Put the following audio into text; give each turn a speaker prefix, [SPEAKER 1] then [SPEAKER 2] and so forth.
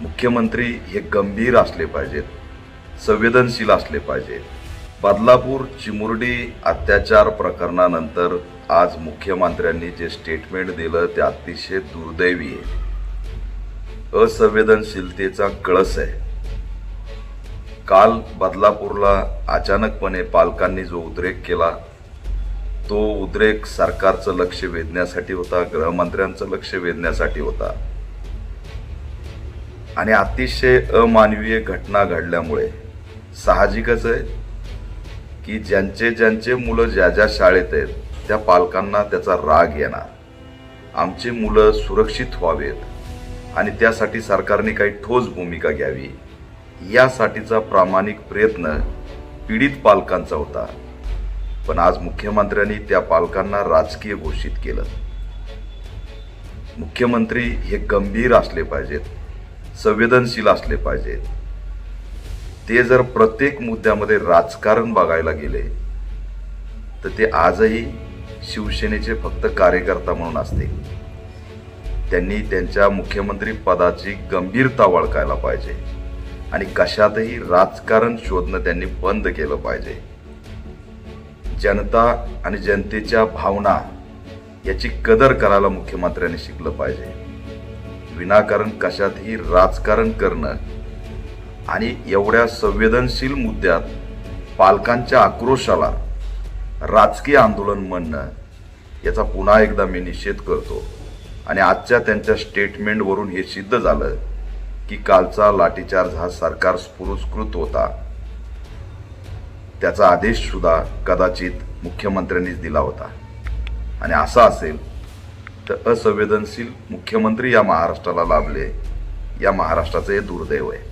[SPEAKER 1] मुख्यमंत्री हे गंभीर असले पाहिजेत संवेदनशील असले पाहिजेत. बदलापूर चिमुरडी अत्याचार प्रकरणानंतर आज मुख्यमंत्र्यांनी जे स्टेटमेंट दिलं ते अतिशय दुर्दैवी आहे. असंवेदनशीलतेचा कळस आहे. काल बदलापूरला अचानकपणे पालकांनी जो उद्रेक केला तो उद्रेक सरकारचं लक्ष वेधण्यासाठी होता गृहमंत्र्यांचं लक्ष वेधण्यासाठी होता. आणि अतिशय अमानवीय घटना घडल्यामुळे साहजिकच आहे की ज्यांचे ज्यांचे मुलं ज्या ज्या शाळेत आहेत त्या पालकांना त्याचा राग येणार. आमची मुलं सुरक्षित व्हावेत आणि त्यासाठी सरकारने काही ठोस भूमिका घ्यावी. यासाठीचा प्रामाणिक प्रयत्न पीडित पालकांचा होता. पण आज मुख्यमंत्र्यांनी त्या पालकांना राजकीय घोषित केलं. मुख्यमंत्री हे गंभीर असले पाहिजेत. संवेदनशील असले पाहिजेत ते जर प्रत्येक मुद्द्यामध्ये राजकारण बघायला गेले तर ते आजही शिवसेनेचे फक्त कार्यकर्ता म्हणून असते. त्यांनी त्यांच्या मुख्यमंत्री पदाची गंभीरता ओळखायला पाहिजे आणि कशातही राजकारण शोधणं त्यांनी बंद केलं पाहिजे. जनता आणि जनतेच्या भावना याची कदर करायला मुख्यमंत्र्यांनी शिकलं पाहिजे. विनाकारण कशातही राजकारण करणं आणि एवढ्या संवेदनशील मुद्द्यात पालकांच्या आक्रोशाला राजकीय आंदोलन म्हणणं याचा पुन्हा एकदा मी निषेध करतो. आणि आजच्या त्यांच्या स्टेटमेंटवरून हे सिद्ध झालं की कालचा लाठीचार्ज हा सरकार पुरस्कृत होता. त्याचा आदेशसुद्धा कदाचित मुख्यमंत्र्यांनीच दिला होता. आणि असा असेल तर असंवेदनशील मुख्यमंत्री या महाराष्ट्राला लाभले. या महाराष्ट्राचं हे दुर्दैव आहे.